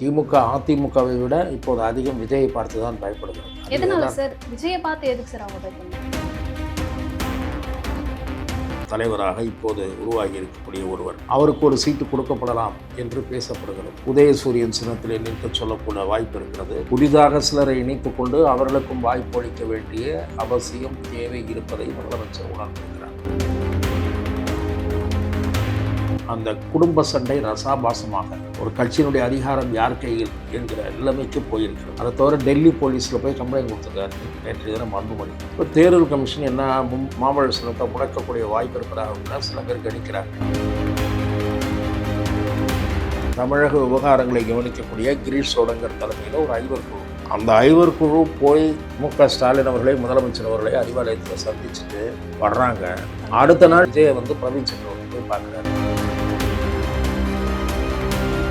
திமுக அதிமுகவை விட இப்போது அதிகம் விஜயை பார்த்து தான் பயப்படுகிறது எதனால சார்? விஜயை பார்த்து எதுக்கு சார் அவங்க தலைவராக இப்போது உருவாகி இருக்கக்கூடிய ஒருவர். அவருக்கு ஒரு சீட்டு கொடுக்கப்படலாம் என்று பேசப்படுகிறது. உதயசூரியன் சின்னத்திலே நிற்க சொல்லக்கூட வாய்ப்பு இருக்கிறது. புதிதாக சிலரை இணைத்துக் கொண்டு அவர்களுக்கும் வாய்ப்பு அளிக்க வேண்டிய அவசியம் தேவை இருப்பதை முதலமைச்சர் உணர்ந்திருக்கிறார். அந்த குடும்ப சண்டை ரசாபாசமாக ஒரு கட்சியினுடைய அதிகாரம் யார் கையில் என்கிற நிலைமைக்கு போயிருக்கிறது. அதை தவிர டெல்லி போலீஸில் போய் கம்ப்ளைண்ட் கொடுத்துருக்காரு நேற்று தினம் அன்புமணி. இப்போ தேர்தல் கமிஷன் என்ன மாமல்ல சிலத்தை முடக்கக்கூடிய வாய்ப்பு இருப்பதாக சில பேர் கணிக்கிறாங்க தமிழக விவகாரங்களை கவனிக்கக்கூடிய கிரீஷ் சோடங்கர் தலைமையில் ஒரு ஐவர் குழு. அந்த ஐவர் குழு போய் மு க ஸ்டாலின் அவர்களை முதலமைச்சர் அவர்களை அறிவாலயத்தில் சந்திச்சுட்டு வர்றாங்க. அடுத்த நாள் விஜயை வந்து பிரவீன் சக்கரவர்த்தி போய் பார்க்குறாரு.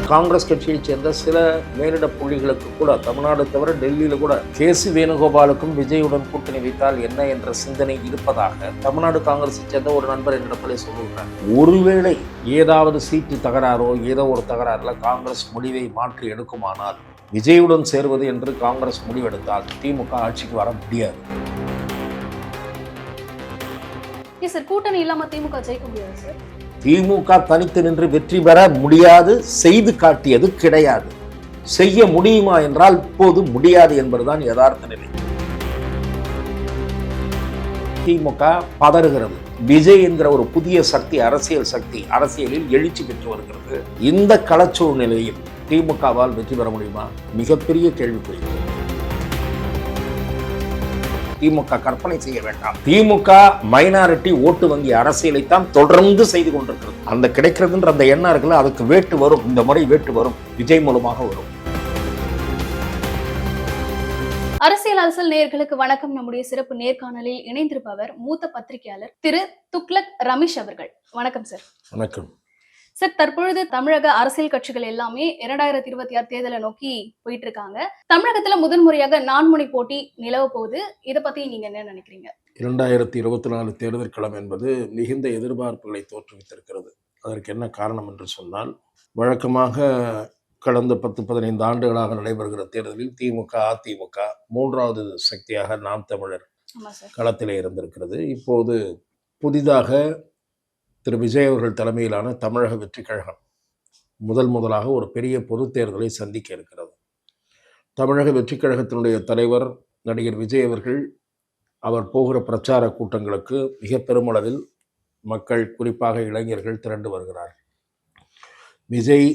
காங்கிரஸ் கட்சியைச் சேர்ந்த சில மேலிட புள்ளிகளுக்கு கூட தமிழ்நாடு தவிர டெல்லியில் கூட கே சி வேணுகோபாலுக்கும் விஜயுடன் கூட்டணி வைத்தால் என்ன என்ற சிந்தனை இருப்பதாக தமிழ்நாடு காங்கிரஸை சேர்ந்த ஒரு நண்பர் என்னிடத்திலே சொல்லுகிறார் ஒருவேளை ஏதாவது சீட்டு தகராறோ ஏதோ ஒரு தகராறுல காங்கிரஸ் முடிவை மாற்றி எடுக்குமானால் விஜயுடன் சேர்வது என்று காங்கிரஸ் முடிவெடுத்தால் திமுக ஆட்சிக்கு வர முடியாது. சார் கூட்டணி இல்லாம திமுக ஜெயிக்க முடியாது சார் திமுக தனித்து நின்று வெற்றி பெற முடியாது செய்து காட்டியது கிடையாது. செய்ய முடியுமா என்றால் இப்போது முடியாது என்பதுதான் யதார்த்த நிலை. திமுக பதறுகிறது. விஜய் என்கிற ஒரு புதிய சக்தி அரசியல் சக்தி அரசியலில் எழுச்சி பெற்று வருகிறது. இந்த களச்சூழ்நிலையில் திமுகவால் வெற்றி பெற முடியுமா? மிகப்பெரிய கேள்விக்குறி. திமுக கற்பனை செய்ய வேண்டாம். திமுக மைனாரிட்டி ஓட்டு வங்கி அரசியலைத்தான் தொடர்ந்து செய்து கொண்டிருக்கிறது. அந்த கிடைக்கிறதுன்ற அந்த எண்ணம் இருக்குல்ல அதுக்கு வேட்டு வரும். இந்த முறை வேட்டு வரும். விஜய் மூலமாக வரும். அரசியல் அரசல் நேயர்களுக்கு வணக்கம். நம்முடைய சிறப்பு நேர்காணலில் இணைந்திருப்பவர் மூத்த பத்திரிகையாளர் திரு துக்ளக் ரமேஷ் அவர்கள். வணக்கம் சார் வணக்கம். சார் தற்பொழுது தமிழக அரசியல் கட்சிகள் எல்லாமே இரண்டாயிரத்தி இருபத்தி ஆறு தேர்தலை நோக்கி போயிட்டு இருக்காங்க தமிழகத்துல முதன்முறையாக நான்முனை போட்டி நிலவ போகுது. இதை பத்தி நீங்க என்ன நினைக்கிறீங்க? இரண்டாயிரத்தி இருபத்தி நாலு தேர்தல் களம் என்பது மிகுந்த எதிர்பார்ப்புகளை தோற்றுவித்திருக்கிறது. அதற்கு என்ன காரணம் என்று சொன்னால் வழக்கமாக கடந்த பத்து பதினைந்து ஆண்டுகளாக நடைபெறுகிற தேர்தலில் திமுக அதிமுக மூன்றாவது சக்தியாக நாம் தமிழர் களத்திலே இருந்திருக்கிறது. இப்போது புதிதாக திரு விஜய் அவர்கள் தலைமையிலான தமிழக வெற்றிக் கழகம் முதல் முதலாக ஒரு பெரிய பொது தேர்தலை சந்திக்க இருக்கிறது. தமிழக வெற்றிக் கழகத்தினுடைய தலைவர் நடிகர் விஜய் அவர்கள் அவர் போகிற பிரச்சார கூட்டங்களுக்கு மிக பெருமளவில் மக்கள் குறிப்பாக இளைஞர்கள் திரண்டு வருகிறார்கள். விஜய்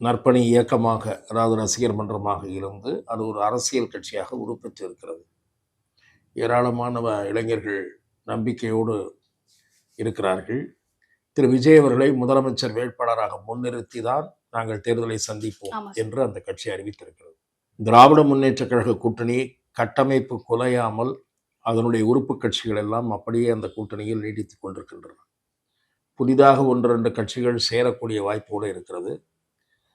நற்பணி இயக்கமாக அதாவது ரசிகர் மன்றமாக இருந்து அது ஒரு அரசியல் கட்சியாக உருப்பெற்றிருக்கிறது. ஏராளமான இளைஞர்கள் நம்பிக்கையோடு இருக்கிறார்கள். திரு. விஜய் அவர்களை முதலமைச்சர் வேட்பாளராக முன்னிறுத்தி தான் நாங்கள் தேர்தலை சந்திப்போம். என்று அந்த கட்சி அறிவித்திருக்கிறது. திராவிட முன்னேற்றக் கழக கூட்டணி கட்டமைப்பு குலையாமல் அதனுடைய உறுப்பு கட்சிகள் எல்லாம் அப்படியே அந்த கூட்டணியில் நீடித்துக் கொண்டிருக்கின்றன. புதிதாக ஒன்று ரெண்டு கட்சிகள் சேரக்கூடிய வாய்ப்போடு இருக்கிறது.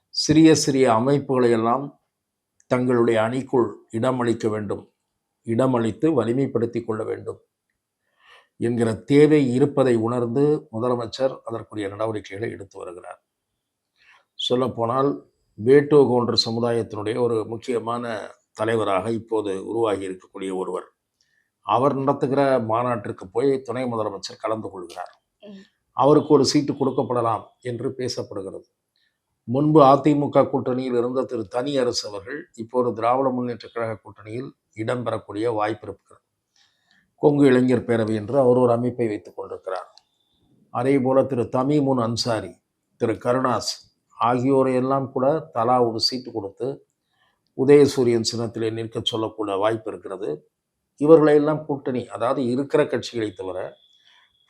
சிறிய சிறிய அமைப்புகளை எல்லாம் தங்களுடைய அணிக்குள் இடமளிக்க வேண்டும். இடமளித்து வலிமைப்படுத்தி கொள்ள வேண்டும். என்கிற தேவை இருப்பதை உணர்ந்து முதலமைச்சர் அதற்குரிய நடவடிக்கைகளை எடுத்து வருகிறார். சொல்லப்போனால் வேட்டோ போன்ற சமுதாயத்தினுடைய ஒரு முக்கியமான தலைவராக இப்போது உருவாகி இருக்கக்கூடிய ஒருவர். அவர் நடத்துகிற மாநாட்டிற்கு போய் துணை முதலமைச்சர் கலந்து கொள்கிறார். அவருக்கு ஒரு சீட்டு கொடுக்கப்படலாம் என்று பேசப்படுகிறது. முன்பு அதிமுக கூட்டணியில் இருந்த திரு தனி அரசு அவர்கள் இப்போது திராவிட முன்னேற்ற கழக கூட்டணியில் இடம்பெறக்கூடிய வாய்ப்பு இருக்கிறது. கொங்கு இளைஞர் பேரவை என்று அவர் ஒரு அமைப்பை வைத்துக் கொண்டிருக்கிறார். அதே போல் திரு தமிமுன் அன்சாரி திரு கருணாஸ் ஆகியோரையெல்லாம் கூட தலா ஒரு சீட்டு கொடுத்து உதயசூரியன் சின்னத்திலே நிற்க சொல்லக்கூட வாய்ப்பு இருக்கிறது. இவர்களையெல்லாம் கூட்டணி அதாவது இருக்கிற கட்சிகளை தவிர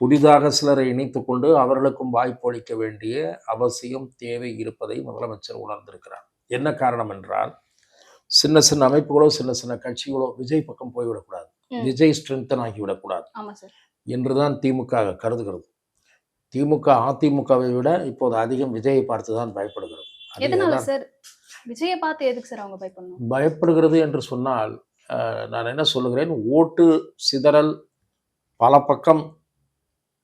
புதிதாக சிலரை இணைத்து கொண்டு அவர்களுக்கும் வாய்ப்பு அளிக்க வேண்டிய அவசியம் தேவை இருப்பதை முதலமைச்சர் உணர்ந்திருக்கிறார். என்ன காரணம் என்றால் சின்ன சின்ன அமைப்புகளோ சின்ன சின்ன கட்சிகளோ விஜய் பக்கம் போய்விடக்கூடாது. விஜய் ஸ்ட்ரென்தன் ஆகிவிடக்கூடாது என்றுதான் திமுக கருதுகிறது. திமுக அதிமுகவை விட இப்போது அதிகம் விஜயை பார்த்து தான் பயப்படுகிறது விஜயை பார்த்து எதுக்கு சார் அவங்க பயப்படணும்? பயப்படுகிறது என்று சொன்னால் நான் என்ன சொல்லுகிறேன்? ஓட்டு சிதறல் பல பக்கம்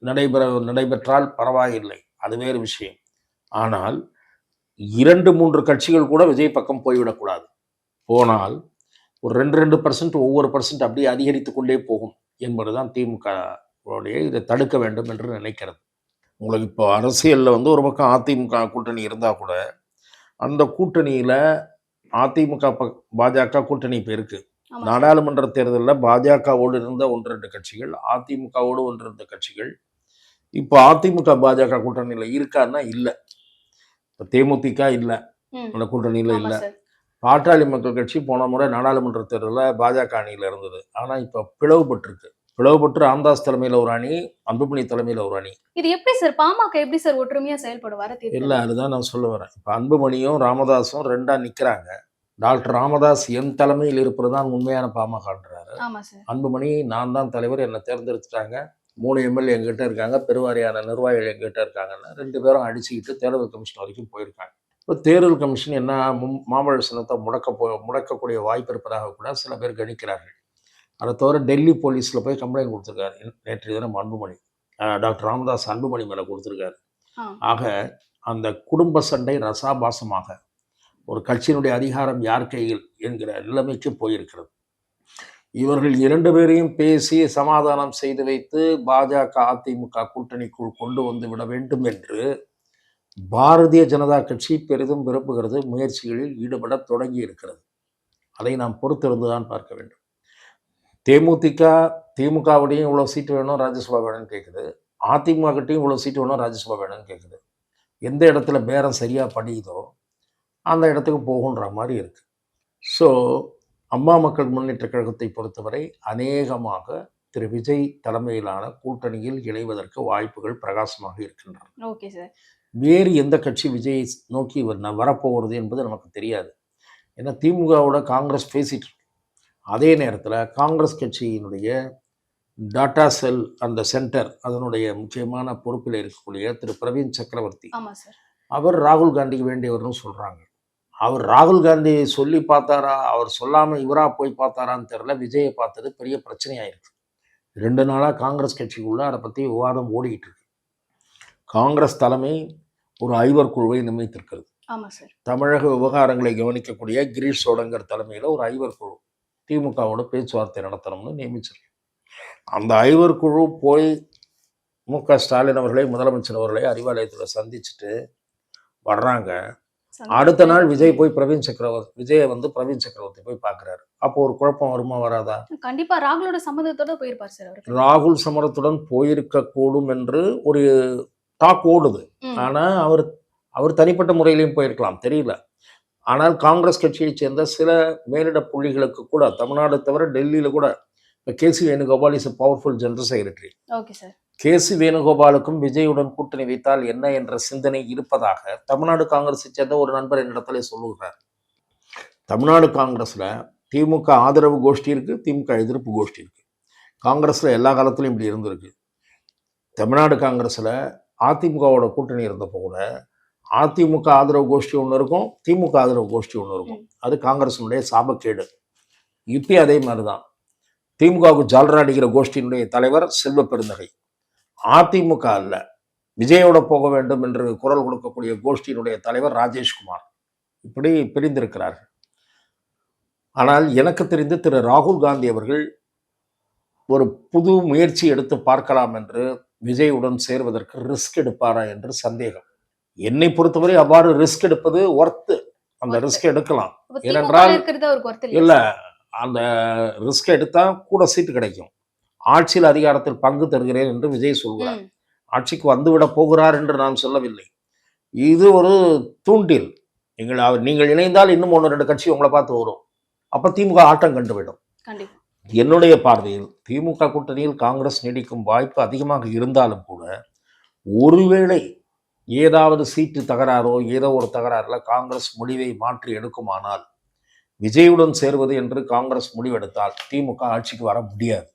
நடைபெற நடைபெற்றால் பரவாயில்லை. அது வேறு விஷயம். ஆனால் இரண்டு மூன்று கட்சிகள் கூட விஜய் பக்கம் போய்விடக்கூடாது. போனால் ஒரு ரெண்டு ரெண்டு பர்சன்ட் ஒவ்வொரு பர்சன்ட் அப்படியே அதிகரித்து கொண்டே போகும் என்பதுதான் திமுக உடைய இதை தடுக்க வேண்டும் என்று நினைக்கிறது. உங்களுக்கு இப்போ அரசியலில் வந்து ஒரு பக்கம் அதிமுக கூட்டணி இருந்தால் கூட அந்த கூட்டணியில் அதிமுக ப பாஜக கூட்டணி இப்போ இருக்கு. ஆமா. சார். நாடாளுமன்ற தேர்தலில் பாஜகவோடு இருந்த ஒன்று ரெண்டு கட்சிகள் அதிமுகவோடு ஒன்று ரெண்டு கட்சிகள். இப்போ அதிமுக பாஜக கூட்டணியில் இருக்கான்னா இல்லை. இப்போ தேமுதிக இல்லை. அந்த கூட்டணியில் இல்லை. பாட்டாளி மக்கள் கட்சி போன முறை நாடாளுமன்ற தேர்தலில் பாஜக அணியில் இருந்தது. ஆனால் இப்போ பிளவுபட்டிருக்கு. பிளவுபட்டு ராமதாஸ் தலைமையில் ஒரு அணி அன்புமணி தலைமையில் ஒரு அணி. இது எப்படி சார் பாமக எப்படி சார் ஒற்றுமையா செயல்படும்? வர தேர்தல் இல்லை அதுதான் நான் சொல்ல வரேன். இப்போ அன்புமணியும் ராமதாஸும் ரெண்டா நிற்கிறாங்க டாக்டர் ராமதாஸ் என் தலைமையில் இருப்பது தான் உண்மையான பாமகன்றாரு. அன்புமணி நான் தான் தலைவர் என்னை தேர்ந்தெடுத்துட்டாங்க. மூணு எம்எல்ஏ எங்கிட்ட இருக்காங்க. பெருவாரியான நிர்வாகிகள் எங்கிட்ட இருக்காங்கன்னா ரெண்டு பேரும் அடிச்சுக்கிட்டு தேர்தல் கமிஷன் வரைக்கும் போயிருக்காங்க. இப்போ தேர்தல் கமிஷன் என்ன மும்- மாம்பழ சின்னத்தை முடக்க போ முடக்கக்கூடிய வாய்ப்பு இருப்பதாக கூட சில பேர் கணிக்கிறார்கள். அதை தவிர டெல்லி போலீஸில் போய் கம்ப்ளைண்ட் கொடுத்துருக்காரு. நேற்று தினம் அன்புமணி. டாக்டர் ராமதாஸ் அன்புமணி மேலே கொடுத்துருக்காரு. ஆக அந்த குடும்ப சண்டை ரசாபாசமாக ஒரு கட்சியினுடைய அதிகாரம் யார் கையில் என்கிற நிலைமைக்கு போயிருக்கிறது. இவர்கள் இரண்டு பேரையும் பேசி சமாதானம் செய்து வைத்து பாஜக அதிமுக கூட்டணிக்குள் கொண்டு வந்து விட வேண்டும் என்று பாரதிய ஜனதா கட்சி பெரிதும் விரும்புகிறது முயற்சிகளில் ஈடுபட தொடங்கி இருக்கிறது. அதை நாம் பொறுத்திருந்து தான் பார்க்க வேண்டும். தேமுதிக திமுகவுடையும் இவ்வளோ சீட்டு வேணும் ராஜ்யசபா வேணும்னு கேட்குது அதிமுக கிட்டையும் இவ்வளோ சீட்டு வேணும் ராஜ்யசபா வேணும்னு கேட்குது எந்த இடத்துல பேரம் சரியாக படியுதோ அந்த இடத்துக்கு போகுன்ற மாதிரி இருக்கு. ஸோ அம்மா மக்கள் முன்னேற்ற கழகத்தை பொறுத்தவரை அநேகமாக திரு. விஜய் தலைமையிலான கூட்டணியில் இணைவதற்கு வாய்ப்புகள் பிரகாசமாக இருக்கின்றன. Okay sir. வேறு எந்த கட்சி விஜய் நோக்கி வரப்போகிறது என்பது நமக்கு தெரியாது. ஏன்னா திமுகவோட காங்கிரஸ் பேசிட்டு இருக்கு. அதே நேரத்தில் காங்கிரஸ் கட்சியினுடைய டாட்டா செல் அந்த சென்டர் அதனுடைய முக்கியமான பொறுப்பில் இருக்கக்கூடிய திரு. பிரவீன் சக்கரவர்த்தி. அவர் ராகுல் காந்திக்கு வேண்டியவர்னு சொல்கிறாங்க அவர் ராகுல் காந்தி சொல்லி பார்த்தாரா அவர் சொல்லாமல் இவராக போய் பார்த்தாரான்னு தெரில விஜயை பார்த்தது பெரிய பிரச்சனையாயிருக்கு. ரெண்டு நாளாக காங்கிரஸ் கட்சிக்குள்ள அதை பற்றி விவாதம் ஓடிக்கிட்டு இருக்கு. காங்கிரஸ் தலைமை ஒரு ஐவர் குழுவை நியமித்திருக்கிறது தமிழக விவகாரங்களை கவனிக்கக்கூடிய கிரீஷ் சோடங்கர் தலைமையில் ஒரு ஐவர் குழு திமுகவோட பேச்சுவார்த்தை நடத்தணும்னு நியமிச்சிருக்கு அந்த ஐவர் குழு போய் மு க ஸ்டாலின் அவர்களை முதலமைச்சர் அவர்களை அறிவாலயத்தில் சந்திச்சுட்டு வர்றாங்க. அடுத்த நாள் விஜய் போய் பிரவீன் சக்கரவர்த்தி விஜயை வந்து பிரவீன் சக்கரவர்த்தி போய் பார்க்குறாரு அப்போ ஒரு குழப்பம் வருமா வராதா? கண்டிப்பா ராகுலோட சம்மதத்தோட போயிருப்பார் சார் ராகுல் சமரத்துடன் போயிருக்க கூடும் என்று ஒரு டாக் ஓடுது. ம். ஆனா அவர் அவர் தனிப்பட்ட முறையிலையும் போயிருக்கலாம் தெரியல. ஆனால் காங்கிரஸ் கட்சியைச் சேர்ந்த சில மேலிட புள்ளிகளுக்கு கூட தமிழ்நாடு தவிர டெல்லியில கூட இப்போ KC Venugopal is powerful general secretary KC வேணுகோபாலுக்கும் விஜயுடன் கூட்டணி வைத்தால் என்ன என்ற சிந்தனை இருப்பதாக தமிழ்நாடு காங்கிரஸை சேர்ந்த ஒரு நண்பர் என்னிடத்துல சொல்லுகிறார். தமிழ்நாடு காங்கிரஸ்ல திமுக ஆதரவு கோஷ்டி இருக்கு திமுக எதிர்ப்பு கோஷ்டி இருக்கு. காங்கிரஸ்ல எல்லா காலத்திலும் இப்படி இருந்திருக்கு. தமிழ்நாடு காங்கிரஸ்ல அதிமுகவோட கூட்டணி இருந்தப்போ கூட அதிமுக ஆதரவு கோஷ்டி ஒன்று இருக்கும் திமுக ஆதரவு கோஷ்டி ஒன்று இருக்கும். அது காங்கிரஸினுடைய சாபக்கேடு. இப்பயும் அதே மாதிரி தான் திமுகவுக்கு ஜால்ரா அடிக்கிற கோஷ்டியினுடைய தலைவர் செல்வ பெருந்தகை. அதிமுக அல்ல விஜயோட போக வேண்டும் என்று குரல் கொடுக்கக்கூடிய கோஷ்டியினுடைய தலைவர் ராஜேஷ்குமார் இப்படி பிரிந்திருக்கிறார்கள். ஆனால் எனக்கு தெரிந்து திரு ராகுல் காந்தி அவர்கள் ஒரு புது முயற்சி எடுத்து பார்க்கலாம் என்று விஜயுடன் சேர்வதற்கு ரிஸ்க் எடுப்பாரா என்று சந்தேகம். என்னை பொறுத்தவரை அவ்வாறு ரிஸ்க் எடுப்பது ஒர்த்து அந்த. ரிஸ்க் எடுக்கலாம். ஏனென்றால் இல்ல அந்த ரிஸ்க் எடுத்தா கூட சீட்டு கிடைக்கும். ஆட்சியில் அதிகாரத்தில் பங்கு தருகிறேன் என்று விஜய் சொல்கிறார். ஆட்சிக்கு வந்துவிட போகிறார் என்று நான் சொல்லவில்லை. இது ஒரு தூண்டில். நீங்கள் நீங்கள் இணைந்தால் இன்னும் ஒன்று ரெண்டு கட்சி உங்களை பார்த்து வரும். அப்ப திமுக ஆட்டம் கண்டுவிடும். என்னுடைய பார்வையில் திமுக கூட்டணியில் காங்கிரஸ் நீடிக்கும் வாய்ப்பு அதிகமாக இருந்தாலும் கூட ஒருவேளை ஏதாவது சீட்டு தகராறோ ஏதோ ஒரு தகராறுல காங்கிரஸ் முடிவை மாற்றி எடுக்குமானால் விஜயுடன் சேர்வது என்று காங்கிரஸ் முடிவெடுத்தால் திமுக ஆட்சிக்கு வர முடியாது.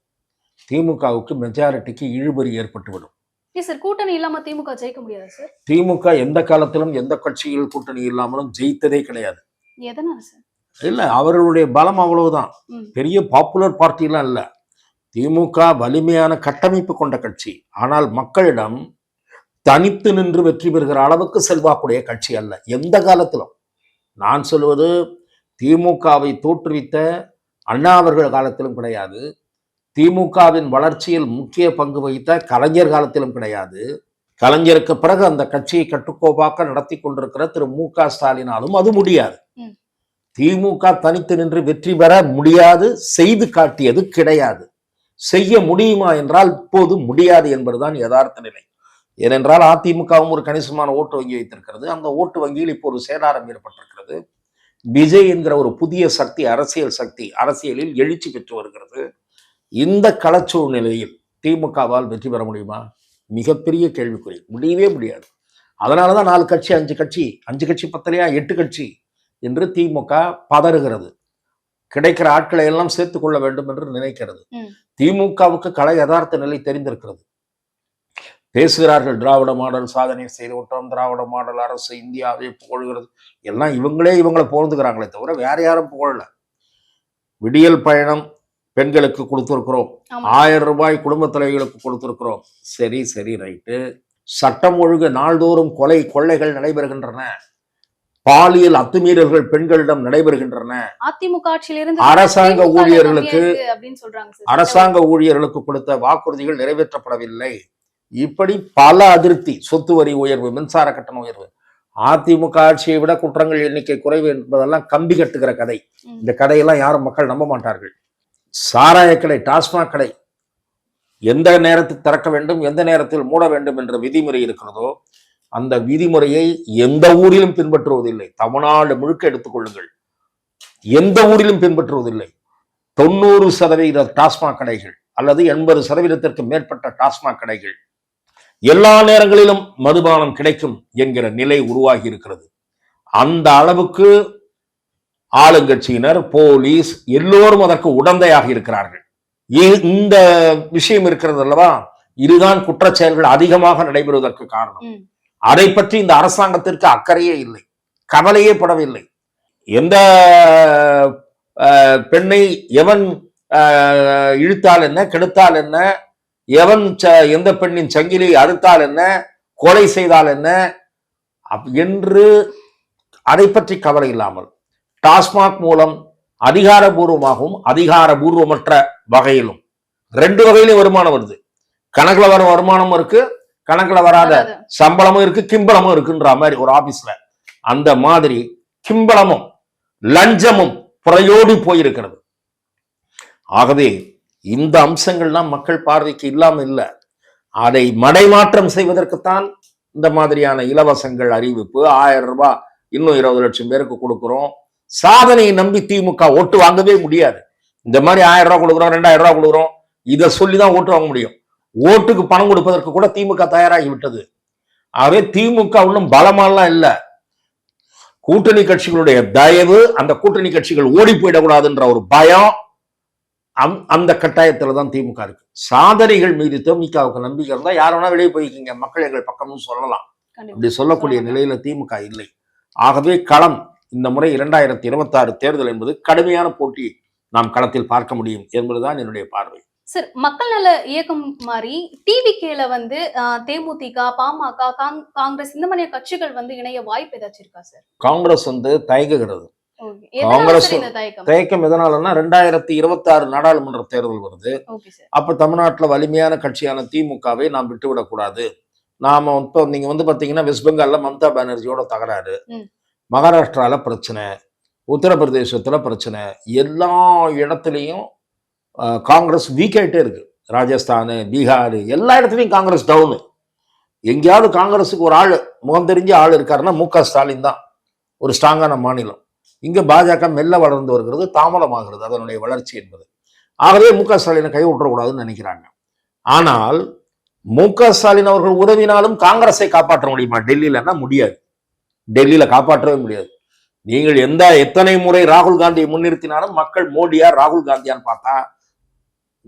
திமுகவுக்கு மெஜாரிட்டிக்கு இழுபறி ஏற்பட்டுவிடும். சார் கூட்டணி இல்லாம திமுக ஜெயிக்க முடியாது சார்? திமுக எந்த காலத்திலும் எந்த கட்சிகள் கூட்டணி இல்லாமலும் ஜெயித்ததே கிடையாது. எதனால சார்? இல்ல அவர்களுடைய பலம் அவ்வளவுதான். பெரிய பாப்புலர் பார்ட்டிலாம் இல்ல. திமுக வலிமையான கட்டமைப்பு கொண்ட கட்சி. ஆனால் மக்களிடம் தனித்து நின்று வெற்றி பெறுகிற அளவுக்கு செல்வாக்குடைய கட்சி அல்ல. எந்த காலத்திலும். நான் சொல்வது திமுகவை தோற்றுவித்த அண்ணா அவர்கள் காலத்திலும் கிடையாது. திமுகவின் வளர்ச்சியில் முக்கிய பங்கு வகித்த கலைஞர் காலத்திலும் கிடையாது. கலைஞருக்கு பிறகு அந்த கட்சியை கட்டுக்கோப்பாக நடத்தி கொண்டிருக்கிற திரு மு க ஸ்டாலினாலும் அது முடியாது. திமுக தனித்து நின்று வெற்றி பெற முடியாது செய்து காட்டியது கிடையாது. செய்ய முடியுமா என்றால் இப்போது முடியாது என்பதுதான் யதார்த்த நிலை. ஏனென்றால் அதிமுகவும் ஒரு கணிசமான ஓட்டு வங்கி வைத்திருக்கிறது. அந்த ஓட்டு வங்கியில் இப்போ ஒரு சேதாரம் ஏற்பட்டிருக்கிறது. விஜய் என்கிற ஒரு புதிய சக்தி அரசியல் சக்தி அரசியலில் எழுச்சி பெற்று வருகிறது. இந்த களச்சூழ்நிலையில் திமுகவால் வெற்றி பெற முடியுமா? மிகப்பெரிய கேள்விக்குறி. முடியவே முடியாது. அதனால தான் நாலு கட்சி அஞ்சு கட்சி அஞ்சு கட்சி பத்தலையா? எட்டு கட்சி. என்று திமுக பதறுகிறது. கிடைக்கிற ஆட்களை எல்லாம் சேர்த்துக் கொள்ள வேண்டும் என்று நினைக்கிறது. திமுகவுக்கு கலை யதார்த்த நிலை தெரிந்திருக்கிறது. பேசுகிறார்கள் திராவிட மாடல் சாதனை செய்து விட்டோம் திராவிட மாடல் அரசு இந்தியாவை புகழ்கிறது. எல்லாம் இவங்களே இவங்களை புகழ்ந்துக்கிறாங்களே தவிர வேற யாரும் புகழல. விடியல் பயணம் பெண்களுக்கு கொடுத்துருக்குறோம். ஆயிரம் ரூபாய் குடும்ப தலைவிகளுக்கு கொடுத்திருக்கிறோம். சரி சரி ரைட்டு. சட்டம் ஒழுங்கு நாள்தோறும் கொலை கொள்ளைகள் நடைபெறுகின்றன. பாலியல் அத்துமீறல்கள் பெண்களிடம் நடைபெறுகின்றன. அதிமுக ஆட்சியிலிருந்து அரசாங்க ஊழியர்களுக்கு. அரசாங்க ஊழியர்களுக்கு கொடுத்த வாக்குறுதிகள் நிறைவேற்றப்படவில்லை. இப்படி பல அதிருப்தி சொத்து வரி உயர்வு மின்சார கட்டண உயர்வு. அதிமுக ஆட்சியை விட குற்றங்கள் எண்ணிக்கை குறைவு என்பதெல்லாம் கம்பி கட்டுகிற கதை. இந்த கதையெல்லாம் யாரும் மக்கள் நம்ப மாட்டார்கள். சாராய கடை டாஸ்மாக் கடை எந்த நேரத்தில் திறக்க வேண்டும் எந்த நேரத்தில் மூட வேண்டும் என்ற விதிமுறை இருக்கிறதோ அந்த விதிமுறையை எந்த ஊரிலும் பின்பற்றுவதில்லை. தமிழ்நாடு முழுக்க எடுத்துக்கொள்ளுங்கள் எந்த ஊரிலும் பின்பற்றுவதில்லை. தொண்ணூறு சதவீத டாஸ்மாக் கடைகள் அல்லது எண்பது சதவீதத்திற்கு மேற்பட்ட டாஸ்மாக் கடைகள் எல்லா நேரங்களிலும் மதுபானம் கிடைக்கும் என்கிற நிலை உருவாகி இருக்கிறது. அந்த அளவுக்கு ஆளுங்கட்சியினர் போலீஸ் எல்லோரும் அதற்கு உடந்தையாக இருக்கிறார்கள். இந்த விஷயம் இருக்கிறது அல்லவா? இதுதான் குற்றச்செயல்கள் அதிகமாக நடைபெறுவதற்கு காரணம். அதை பற்றி இந்த அரசாங்கத்திற்கு அக்கறையே இல்லை கவலையே படவில்லை. எந்த பெண்ணை எவன் இழுத்தால் என்ன கெடுத்தால் என்ன எவன் ச- எந்த பெண்ணின் சங்கிலி அறுத்தால் என்ன கொலை செய்தால் என்ன என்று அதை பற்றி கவலை இல்லாமல் டாஸ்மாக் மூலம் அதிகாரபூர்வமாகவும் அதிகாரபூர்வமற்ற வகையிலும் ரெண்டு வகையிலும் வருமானம் வருது. கணக்கில் வர வருமானம் இருக்கு கணக்குல வராத. சம்பளமும் இருக்கு கிம்பளமும் இருக்குன்ற மாதிரி ஒரு ஆபீஸ்ல அந்த மாதிரி கிம்பளமும் லஞ்சமும் புறையோடி போயிருக்கிறது. ஆகவே இந்த அம்சங்கள்லாம் மக்கள் பார்வைக்கு இல்லாம இல்லை. அதை மடைமாற்றம் செய்வதற்குத்தான் இந்த மாதிரியான இலவசங்கள் அறிவிப்பு. ஆயிரம் ரூபாய் இன்னும் இருபது லட்சம் பேருக்கு கொடுக்குறோம். சாதனையை நம்பி திமுக ஓட்டு வாங்கவே முடியாது. இந்த மாதிரி ஆயிரம் ரூபாய் கொடுக்குறோம் ரெண்டாயிரம் ரூபாய் கொடுக்குறோம். இதை சொல்லி தான் ஓட்டு வாங்க முடியும். ஓட்டுக்கு பணம் கொடுப்பதற்கு கூட திமுக தயாராகி விட்டது. ஆகவே திமுக இன்னும் பலமாலாம் இல்ல. கூட்டணி கட்சிகளுடைய தயவு அந்த கூட்டணி கட்சிகள் ஓடி போயிடக்கூடாதுன்ற ஒரு பயம் அந்- அந்த கட்டாயத்துல தான் திமுக இருக்கு. சாதனைகள் மீது திமுகவுக்கு நம்பிக்கை இருந்தா யார் வேணா வெளியே போய்க்கிங்க. மக்கள் எங்கள் பக்கம்னு சொல்லலாம். அப்படி சொல்லக்கூடிய. நிலையில திமுக இல்லை. ஆகவே களம் இந்த முறை இரண்டாயிரத்தி இருபத்தி ஆறு தேர்தல் என்பது கடுமையான போட்டி நாம் களத்தில் பார்க்க முடியும் என்பதுதான் என்னுடைய பார்வை. சார் மக்கள் நல இயக்கம் மாதிரி டிவிகேல வந்து தேமுதிக பாமக காங்- காங்கிரஸ் இந்த மாதிரி கட்சிகள் வந்து இணைய வாய்ப்பு ஏதாச்சும் இருக்கா சார்? காங்கிரஸ் வந்து தயங்குகிறது. எதனால காங்கிரஸ் தயக்கம்? எதனாலன்னா ரெண்டாயிரத்தி இருபத்தி ஆறு நாடாளுமன்ற தேர்தல் வருது. அப்ப தமிழ்நாட்டுல வலிமையான கட்சியான திமுகவை நாம் விட்டுவிடக்கூடாது நாம இப்போ நீங்க வந்து பாத்தீங்கன்னா வெஸ்ட் பெங்கால்ல மம்தா பானர்ஜியோட தகராறு. மகாராஷ்டிரால பிரச்சனை. உத்தரப்பிரதேசத்துல பிரச்சனை. எல்லா இடத்துலையும் காங்கிரஸ் வீக்காகிட்டே இருக்குது இருக்கு. ராஜஸ்தானு பீகார் எல்லா இடத்துலையும் காங்கிரஸ் டவுனு எங்கேயாவது காங்கிரஸுக்கு ஒரு ஆள் முகம் தெரிஞ்ச ஆள் இருக்காருன்னா மு க ஸ்டாலின் தான். ஒரு ஸ்ட்ராங்கான மாநிலம். இங்கே பாஜக மெல்ல வளர்ந்து வருகிறது தாமதமாகிறது அதனுடைய வளர்ச்சி என்பது. ஆகவே மு க ஸ்டாலினை கை விட்டுறக்கூடாதுன்னு நினைக்கிறாங்க. ஆனால் மு க ஸ்டாலின் அவர்கள் உதவினாலும் காங்கிரஸை காப்பாற்ற முடியுமா? டெல்லியிலன்னா முடியாது. டெல்லியில் காப்பாற்றவே முடியாது. நீங்கள் எந்த எத்தனை முறை ராகுல் காந்தியை முன்னிறுத்தினாலும் மக்கள் மோடியா ராகுல் காந்தியான்னு பார்த்தா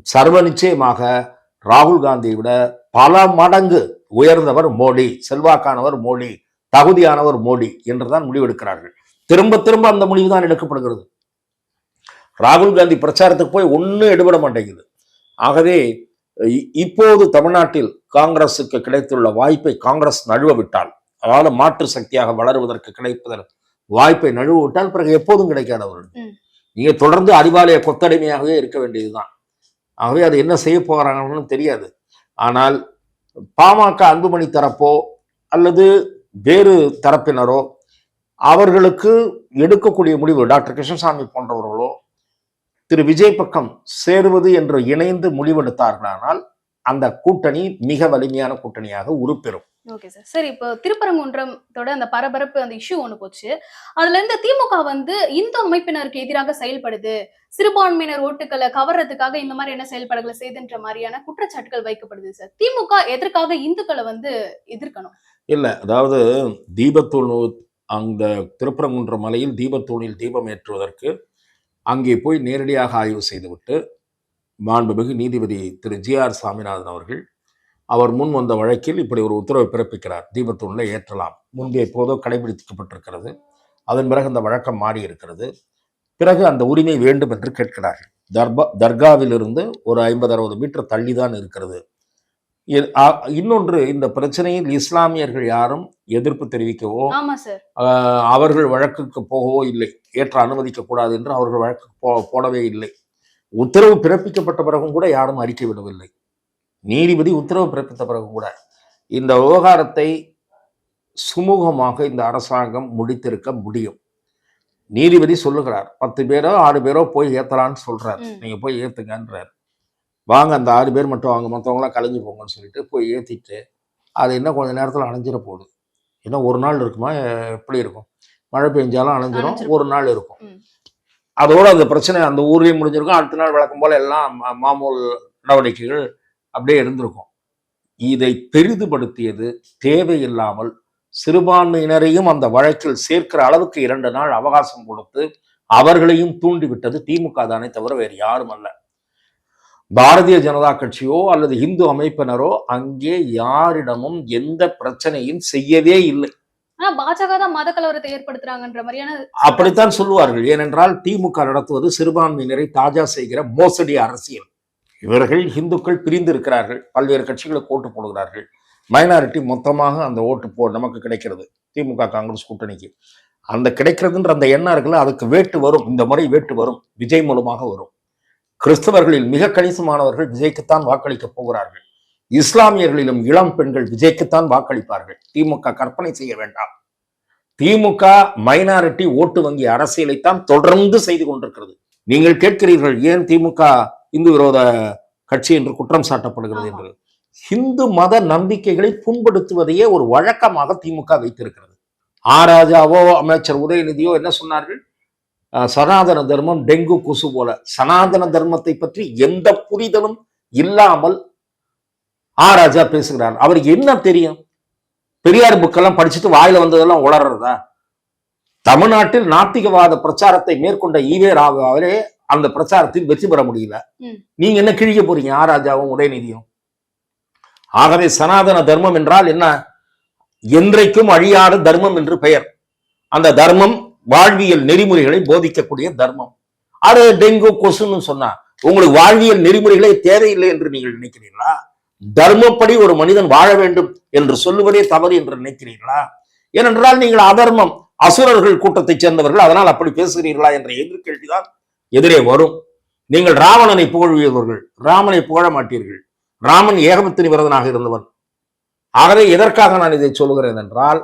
சர்வ நிச்சயமாக ராகுல் காந்தியை விட பல மடங்கு உயர்ந்தவர் மோடி செல்வாக்கானவர் மோடி தகுதியானவர் மோடி என்றுதான் முடிவெடுக்கிறார்கள். திரும்ப திரும்ப அந்த முடிவு தான் எடுக்கப்படுகிறது. ராகுல் காந்தி பிரச்சாரத்துக்கு போய் ஒன்றும் எடுபட மாட்டேங்குது. ஆகவே இப்போது தமிழ்நாட்டில் காங்கிரசுக்கு கிடைத்துள்ள வாய்ப்பை காங்கிரஸ் நழுவ விட்டால் அதாவது மாற்று சக்தியாக வளருவதற்கு கிடைப்பதற்கு வாய்ப்பை நழுவ விட்டால் பிறகு எப்போதும் கிடைக்காது அவர்கள். ம். நீங்க தொடர்ந்து அறிவாலய கொத்தடிமையாகவே இருக்க வேண்டியதுதான். ஆகவே அது என்ன செய்ய போகிறாங்கன்னு தெரியாது. ஆனால் பாமக அன்புமணி தரப்போ அல்லது வேறு தரப்பினரோ அவர்களுக்கு எடுக்கக்கூடிய முடிவு டாக்டர் கிருஷ்ணசாமி போன்றவர்களோ திரு விஜய் பக்கம் சேருவது என்று இணைந்து முடிவெடுத்தார்களானால் அந்த கூட்டணி மிக வலிமையான கூட்டணியாக உருப்பெறும். ஓகே சார் சரி இப்போ திருப்பரங்குன்றத்தோட அந்த பரபரப்பு அந்த இஷ்யூ ஒண்ணு போச்சு. அதுல இருந்து திமுக வந்து இந்து அமைப்பினருக்கு எதிராக செயல்படுது. சிறுபான்மையினர் ஓட்டுக்களை கவர்றதுக்காக இந்த மாதிரி என்ன செயல்பாடுகளை செய்துன்ற மாதிரியான குற்றச்சாட்டுகள் வைக்கப்படுது சார் திமுக எதற்காக இந்துக்களை வந்து எதிர்க்கணும்? இல்லை அதாவது தீபத்தூள் அந்த திருப்பரங்குன்ற மலையில் தீபத்தூணில் தீபம் ஏற்றுவதற்கு அங்கே போய் நேரடியாக ஆய்வு செய்துவிட்டு மாண்புமிகு நீதிபதி திரு ஜி ஆர் சாமிநாதன் அவர்கள் அவர் முன் வந்த வழக்கில் இப்படி ஒரு உத்தரவை பிறப்பிக்கிறார். தீபத்தூணில் ஏற்றலாம். முன்பு எப்போதோ கடைபிடிக்கப்பட்டிருக்கிறது. அதன் பிறகு அந்த வழக்கம் மாறி இருக்கிறது பிறகு அந்த உரிமை வேண்டும் என்று கேட்கிறார்கள். தர்பா தர்காவிலிருந்து ஒரு ஐம்பது அறுபது மீட்டர் தள்ளி தான் இருக்கிறது இன்னொன்று இந்த பிரச்சனையில் இஸ்லாமியர்கள் யாரும் எதிர்ப்பு தெரிவிக்கவோ அவர்கள் வழக்குக்கு போகவோ இல்லை. ஏற்ற அனுமதிக்க கூடாது என்று அவர்கள் வழக்கு போடவே இல்லை. உத்தரவு பிறப்பிக்கப்பட்ட பிறகும் கூட யாரும் அறிக்கை விடவில்லை. நீதிபதி உத்தரவு பிறப்பித்த பிறகும் கூட. இந்த விவகாரத்தை சுமூகமாக இந்த அரசாங்கம் முடித்திருக்க முடியும். நீதிபதி சொல்லுகிறார் பத்து பேரோ ஆறு பேரோ போய் ஏத்தலான்னு சொல்றார். நீங்க போய் ஏத்துங்கன்றார். வாங்க அந்த ஆறு பேர் மட்டும் வாங்க மற்றவங்களாம் கலைஞ்சு போங்கன்னு சொல்லிட்டு போய் ஏத்திட்டு அது என்ன கொஞ்ச நேரத்தில் அணைஞ்சிட போகுது. இன்னும் ஒரு நாள் இருக்குமா? எப்படி இருக்கும்? மழை பெஞ்சாலும் அணைஞ்சிரும். ஒரு நாள் இருக்கும். அதோட அந்த பிரச்சனை அந்த ஊர்லேயும் முடிஞ்சிருக்கும். அடுத்த நாள் வழக்கம் போல் எல்லாம் மாமூல் நடவடிக்கைகள் அப்படியே இருந்திருக்கும். இதை பெரிதுபடுத்தியது தேவையில்லாமல் சிறுபான்மையினரையும் அந்த வழக்கில் சேர்க்கிற அளவுக்கு இரண்டு நாள் அவகாசம் கொடுத்து அவர்களையும் தூண்டிவிட்டது திமுக தானே தவிர வேறு யாரும் அல்ல. பாரதிய ஜனதா கட்சியோ அல்லது இந்து அமைப்பினரோ அங்கே யாரிடமும் எந்த பிரச்சனையும் செய்யவே இல்லை. ஆனா பாஜக தான் மத கலவரத்தை ஏற்படுத்துறாங்கன்ற மாதிரியான அப்படித்தான் சொல்லுவார்கள். ஏனென்றால் திமுக நடத்துவது சிறுபான்மையினரை தாஜா செய்கிற மோசடி அரசியல். இவர்கள் இந்துக்கள் பிரிந்து இருக்கிறார்கள் பல்வேறு கட்சிகளுக்கு ஓட்டு போடுகிறார்கள். மைனாரிட்டி மொத்தமாக அந்த ஓட்டு போ நமக்கு கிடைக்கிறது. திமுக காங்கிரஸ் கூட்டணிக்கு. அந்த கிடைக்கிறதுன்ற அந்த எண்ணம் இருக்குல்ல அதுக்கு வேட்டு வரும். இந்த முறை வேட்டு வரும். விஜய் மூலமாக வரும். கிறிஸ்தவர்களில் மிக கணிசமானவர்கள் விஜய்க்குத்தான் வாக்களிக்க போகிறார்கள். இஸ்லாமியர்களிலும் இளம் பெண்கள் விஜய்க்குத்தான் வாக்களிப்பார்கள். திமுக கற்பனை செய்ய வேண்டாம். திமுக மைனாரிட்டி ஓட்டு வங்கி அரசியலைத்தான் தொடர்ந்து செய்து கொண்டிருக்கிறது. நீங்கள் கேட்கிறீர்கள் ஏன் திமுக இந்து விரோத கட்சி என்று குற்றம் சாட்டப்படுகிறது. என்று. இந்து மத நம்பிக்கைகளை புண்படுத்துவதையே ஒரு வழக்கமாக திமுக வைத்திருக்கிறது. ஆ ராஜாவோ அமைச்சர் உதயநிதியோ என்ன சொன்னார்கள்? சனாதன தர்மம் டெங்கு கொசு போல. சனாதன தர்மத்தை பற்றி எந்த புரிதலும் இல்லாமல் ஆ ராஜா பேசுகிறார். அவருக்கு என்ன தெரியும்? பெரியார் புக்கெல்லாம் படிச்சுட்டு வாயில வந்ததெல்லாம் உளறதா தமிழ்நாட்டில் நாத்திகவாத பிரச்சாரத்தை மேற்கொண்ட ஈவே ராவ் அவரே அந்த பிரச்சாரத்தில் வெற்றி பெற முடியல. நீங்க என்ன கிழிக்க போறீங்க? ஆராஜாவும் உதயநிதியும் ஆகவே சனாதன தர்மம் என்றால் என்ன? என்றைக்கும் அழியாத தர்மம் என்று பெயர். அந்த தர்மம் வாழ்வியல் நெறிமுறைகளை போதிக்கக்கூடிய தர்மம். அது டெங்கு கொசுன்னு சொன்னா உங்களுக்கு வாழ்வியல் நெறிமுறைகளே தேவையில்லை என்று நீங்கள் நினைக்கிறீர்களா? தர்மப்படி ஒரு மனிதன் வாழ வேண்டும் என்று சொல்லுவதே தவறு என்று நினைக்கிறீர்களா? ஏனென்றால் நீங்கள் அதர்மம் அசுரர்கள் கூட்டத்தைச் சேர்ந்தவர்கள் அதனால் அப்படி பேசுகிறீர்களா என்ற எதிர்கேள்விதான் எதிரே வரும். நீங்கள் ராவணனை புகழ்வியவர்கள் ராமனை புகழ மாட்டீர்கள். ராமன் ஏகபத்தினி விரதனாக இருந்தவன். ஆகவே எதற்காக நான் இதை சொல்கிறேன் என்றால்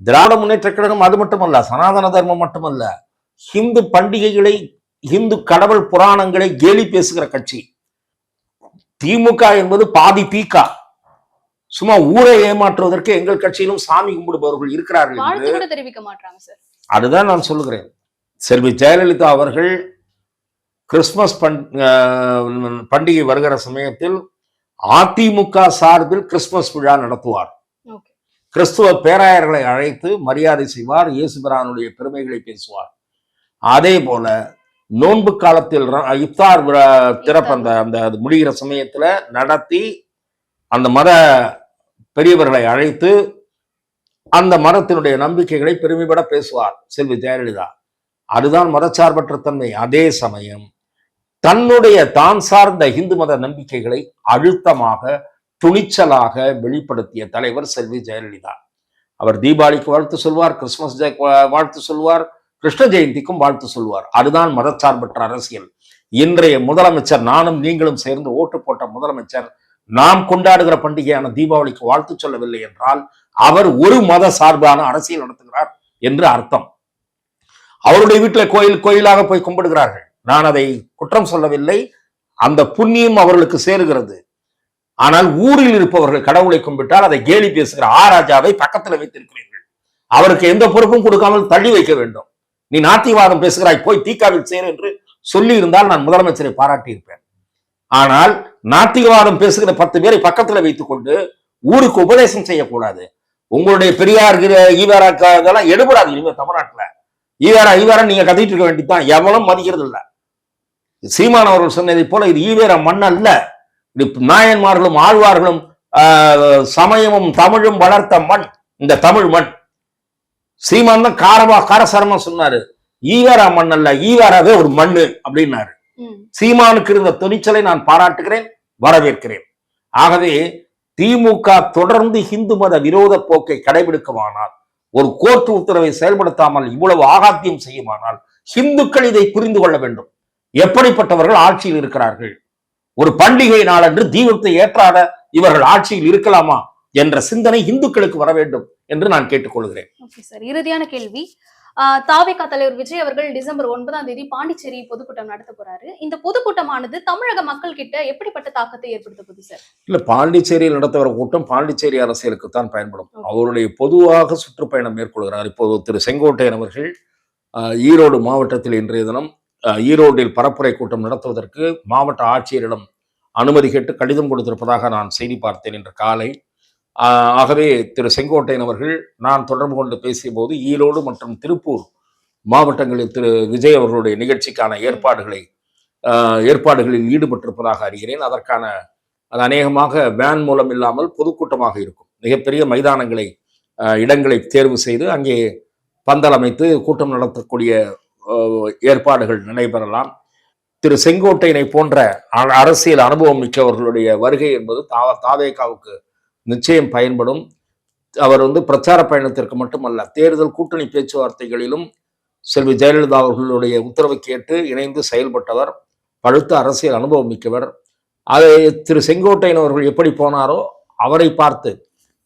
திராவிட முன்னேற்ற கழகம் அது மட்டுமல்ல சனாதன தர்மம் மட்டுமல்ல ஹிந்து பண்டிகைகளை ஹிந்து கடவுள் புராணங்களை கேலி பேசுகிற கட்சி திமுக என்பது பாதி பீக்கா. சும்மா ஊரை ஏமாற்றுவதற்கு எங்கள் கட்சியிலும் சாமி கும்பிடுபவர்கள் இருக்கிறார்கள் தெரிவிக்க மாட்டாங்க சார். அதுதான் நான் சொல்லுகிறேன். செல்வி ஜெயலலிதா அவர்கள் கிறிஸ்துமஸ் பண்- பண்டிகை வருகிற சமயத்தில் அதிமுக சார்பில் கிறிஸ்துமஸ் விழா நடத்துவார். கிறிஸ்துவ பேராயர்களை அழைத்து மரியாதை செய்வார். இயேசுபிரானுடைய பெருமைகளை பேசுவார். அதே போல நோன்பு காலத்தில் இஃப்தார் திறப்பு அந்த அந்த அது முடிகிற சமயத்துல நடத்தி அந்த மத பெரியவர்களை அழைத்து அந்த மதத்தினுடைய நம்பிக்கைகளை பெருமைப்பட பேசுவார் செல்வி ஜெயலலிதா. அதுதான் மதச்சார்பற்ற தன்மை. அதே சமயம் தன்னுடைய தான் சார்ந்த இந்து மத நம்பிக்கைகளை அழுத்தமாக துணிச்சலாக வெளிப்படுத்திய தலைவர் செல்வி ஜெயலலிதா. அவர் தீபாவளிக்கு வாழ்த்து சொல்வார் கிறிஸ்துமஸ் வாழ்த்து சொல்வார் கிருஷ்ண ஜெயந்திக்கும் வாழ்த்து சொல்வார் அதுதான் மதச்சார்பற்ற அரசியல். இன்றைய முதலமைச்சர் நானும் நீங்களும் சேர்ந்து ஓட்டு போட்ட முதலமைச்சர் நாம் கொண்டாடுகிற பண்டிகையான தீபாவளிக்கு வாழ்த்து சொல்லவில்லை என்றால் அவர் ஒரு மத சார்பான அரசியல் நடத்துகிறார் என்று அர்த்தம். அவருடைய வீட்டில் கோயில் கோயிலாக போய் கும்பிடுகிறார்கள். நான் அதை குற்றம் சொல்லவில்லை. அந்த புண்ணியம் அவர்களுக்கு சேருகிறது. ஆனால் ஊரில் இருப்பவர்கள் கடவுளை கும்பிட்டால் அதை கேலி பேசுகிற ஆ ராஜாவை பக்கத்தில் வைத்திருக்கிறீர்கள். அவருக்கு எந்த பொறுப்பும் கொடுக்காமல் தள்ளி வைக்க வேண்டும். நீ நாத்தியவாதம் பேசுகிறாய் போய் தீக்காவில் சேர் என்று சொல்லி இருந்தால் நான் முதலமைச்சரை பாராட்டியிருப்பேன். ஆனால் நாத்திகவாதம் பேசுகிற பத்து பேரை பக்கத்துல வைத்துக் கொண்டு ஊருக்கு உபதேசம் செய்யக்கூடாது. உங்களுடைய பெரியார் கிர- ஈவேரா இதெல்லாம் எடுபடாது இனிமே தமிழ்நாட்டில். ஈவேரா ஈவேரா நீங்க கத்திட்டு இருக்க வேண்டியதுதான் எவ்வளவு மதிக்கிறது இல்லை சீமான் அவர்கள் சொன்னதை போல இது ஈவேரா மண் அல்ல. நாயன்மார்களும் ஆழ்வார்களும் சமயமும் தமிழும் வளர்த்த மண் இந்த தமிழ் மண். சீமான் தான் காரவா காரசாரமா சொன்னாரு. ஈவேரா மண் அல்ல ஈவேராவே ஒரு மண்ணு அப்படின்னாரு. சீமானுக்கு இருந்த துணிச்சலை நான் பாராட்டுகிறேன் வரவேற்கிறேன். ஆகவே திமுக தொடர்ந்து இந்து மத விரோத போக்கை கடைபிடிக்குமானால் ஒரு கோர்ட் உத்தரவை செயல்படுத்தாமல் இவ்வளவு ஆகாத்தியம் செய்யுமானால் இந்துக்கள் இதை புரிந்து கொள்ள வேண்டும். எப்படிப்பட்டவர்கள் ஆட்சியில் இருக்கிறார்கள்? ஒரு பண்டிகை நாளன்று தீபத்தை ஏற்றாத இவர்கள் ஆட்சியில் இருக்கலாமா என்ற சிந்தனை இந்துக்களுக்கு வர வேண்டும். என்று நான் கேட்டுக்கொள்கிறேன். ஓகே சார் இறுதியான கேள்வி. தாவேகா தலைவர் விஜய் அவர்கள் டிசம்பர் ஒன்பதாம் தேதி பாண்டிச்சேரி பொதுக்கூட்டம் நடத்த போறாரு. இந்த பொதுக்கூட்டமானது தமிழக மக்கள் கிட்ட எப்படிப்பட்ட தாக்கத்தை ஏற்படுத்த போகுது சார் இல்ல பாண்டிச்சேரியில் நடத்துகிற கூட்டம் பாண்டிச்சேரி அரசியலுக்கு தான் பயன்படும். அவருடைய பொதுவாக சுற்றுப்பயணம் மேற்கொள்கிறார். இப்போது திரு செங்கோட்டையன் அவர்கள் ஈரோடு மாவட்டத்தில் இன்றைய தினம் ஈரோட்டில் பரப்புரை கூட்டம் நடத்துவதற்கு மாவட்ட ஆட்சியரிடம் அனுமதி கேட்டு கடிதம் கொடுத்திருப்பதாக நான் செய்தி பார்த்தேன். இன்று காலை ஆகவே திரு செங்கோட்டையன் அவர்கள் நான் தொடர்பு கொண்டு பேசிய போது ஈரோடு மற்றும் திருப்பூர் மாவட்டங்களில் திரு விஜய் அவர்களுடைய நிகழ்ச்சிக்கான ஏற்பாடுகளை ஏற்பாடுகளில் ஈடுபட்டிருப்பதாக அறிகிறேன். அதற்கான அது அநேகமாக வேன் மூலம் இல்லாமல் பொதுக்கூட்டமாக இருக்கும். மிகப்பெரிய மைதானங்களை இடங்களை தேர்வு செய்து அங்கே பந்தல் அமைத்து கூட்டம் நடத்தக்கூடிய ஏற்பாடுகள் நடைபெறலாம். திரு செங்கோட்டையனை போன்ற அரசியல் அனுபவம் மிக்கவர்களுடைய வருகை என்பது தாவ தாவேகாவுக்கு நிச்சயம் பயன்படும். அவர் வந்து பிரச்சார பயணத்திற்கு மட்டுமல்ல தேர்தல் கூட்டணி பேச்சுவார்த்தைகளிலும் செல்வி ஜெயலலிதா அவர்களுடைய உத்தரவை கேட்டு இணைந்து செயல்பட்டவர் பழுத்த அரசியல் அனுபவம் மிக்கவர். அதை திரு செங்கோட்டையன் அவர்கள் எப்படி போனாரோ அவரை பார்த்து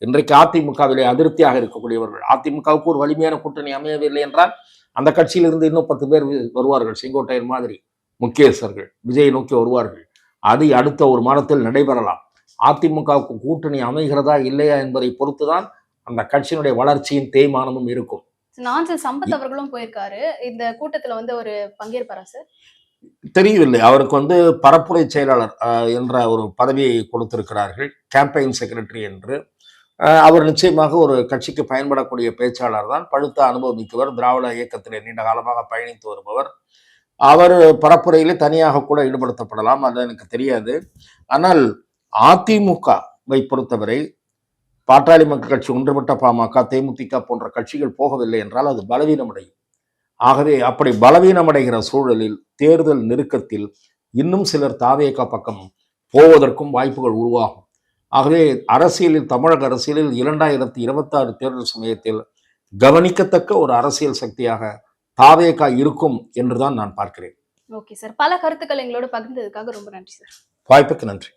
இன்றைக்கு அதிமுகவிலே அதிருப்தியாக இருக்கக்கூடியவர்கள் அதிமுகவுக்கு ஒரு வலிமையான கூட்டணி அமையவில்லை என்றால் அந்த கட்சியிலிருந்து இன்னும் பத்து பேர் வருவார்கள் செங்கோட்டையன் மாதிரி முக்கியஸ்தர்கள் விஜயை நோக்கி வருவார்கள். அது அடுத்த ஒரு மாதத்தில் நடைபெறலாம். அதிமுகவுக்கு கூட்டணி அமைகிறதா இல்லையா என்பதை பொறுத்துதான் அந்த கட்சியினுடைய வளர்ச்சியும் தேய்மானமும் இருக்கும். நாஞ்சில் சம்பத் அவர்களும் போயிருக்காரு. இந்த கூட்டத்துல வந்து ஒரு பங்கேற்பாரா சார்? தெரியவில்லை. அவருக்கு வந்து பரப்புரை செயலாளர் என்ற ஒரு பதவியை கொடுத்திருக்கிறார்கள் கேம்பெயின் செக்ரட்டரி என்று. அவர் நிச்சயமாக ஒரு கட்சிக்கு பயன்படக்கூடிய பேச்சாளர் தான். பழுத்த அனுபவம் மிக்கவர் திராவிட இயக்கத்திலே நீண்ட காலமாக பயணித்து வருபவர். அவர் பரப்புரையிலே தனியாக கூட ஈடுபடுத்தப்படலாம் அது எனக்கு தெரியாது. ஆனால் அதிமுகவை பொறுத்தவரை பாட்டாளி மக்கள் கட்சி ஒன்றுபட்ட பாமக தேமுதிக போன்ற கட்சிகள் போகவில்லை என்றால் அது பலவீனமடையும். ஆகவே அப்படி பலவீனமடைகிற சூழலில் தேர்தல் நெருக்கத்தில் இன்னும் சிலர் தாவேகா பக்கம் போவதற்கும் வாய்ப்புகள் உருவாகும். ஆகவே அரசியலில் தமிழக அரசியலில் இரண்டாயிரத்தி இருபத்தாறு தேர்தல் சமயத்தில் கவனிக்கத்தக்க ஒரு அரசியல் சக்தியாக தாவேகா இருக்கும் என்றுதான் நான் பார்க்கிறேன். Okay sir. பல கருத்துக்கள் எங்களோட பகிர்ந்ததுக்காக ரொம்ப நன்றி சார். வாய்ப்புக்கு நன்றி.